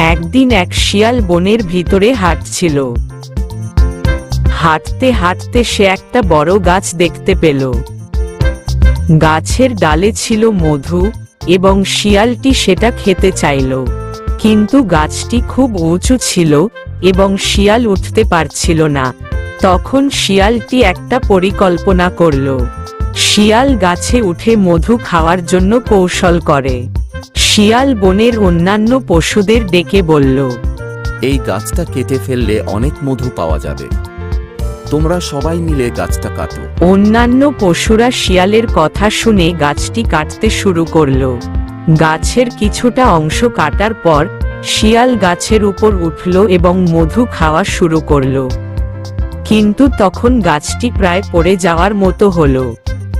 একদিন এক শিয়াল বনের ভিতরে হাঁটছিল। হাঁটতে হাঁটতে সে একটা বড় গাছ দেখতে পেল। গাছের ডালে ছিল মধু এবং শিয়ালটি সেটা খেতে চাইল। কিন্তু গাছটি খুব উঁচু ছিল এবং শিয়াল উঠতে পারছিল না। তখন শিয়ালটি একটা পরিকল্পনা করল। শিয়াল গাছে উঠে মধু খাওয়ার জন্য কৌশল করে। শিয়াল বনের অন্যান্য পশুদের ডেকে বলল এই গাছটা কেটে ফেললে অনেক মধু পাওয়া যাবে। তোমরা সবাই মিলে গাছটা কাটো। অন্যান্য পশুরা শিয়ালের কথা শুনে গাছটি কাটতে শুরু করল। গাছের কিছুটা অংশ কাটার পর শিয়াল গাছের উপর উঠল এবং মধু খাওয়া শুরু করল। কিন্তু তখন গাছটি প্রায় পড়ে যাওয়ার মতো হলো।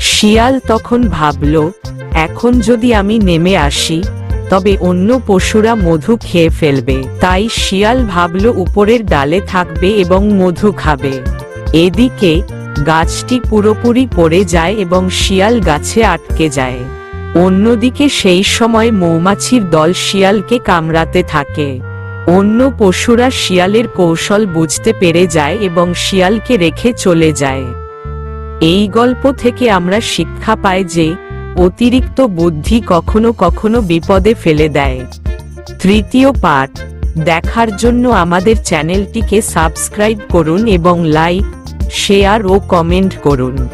শিয়াল তখন ভাবল এখন যদি আমি নেমে আসি তবে অন্য পশুরা মধু খেয়ে ফেলবে। তাই শিয়াল ভাবল উপরের ডালে থাকবে এবং মধু খাবে। এদিকে গাছটি পুরোপুরি পড়ে যায় এবং শিয়াল গাছে আটকে যায়। অন্যদিকে সেই সময় মৌমাছির দল শিয়ালকে কামড়াতে থাকে। অন্য পশুরা শিয়ালের কৌশল বুঝতে পেরে যায় এবং শিয়ালকে রেখে চলে যায়। এই গল্প থেকে আমরা শিক্ষা পাই যে অতিরিক্ত বুদ্ধি কখনো কখনো বিপদে ফেলে দেয়। তৃতীয় পাঠ, দেখার জন্য আমাদের চ্যানেলটিকে সাবস্ক্রাইব করুন এবং লাইক, শেয়ার ও কমেন্ট করুন।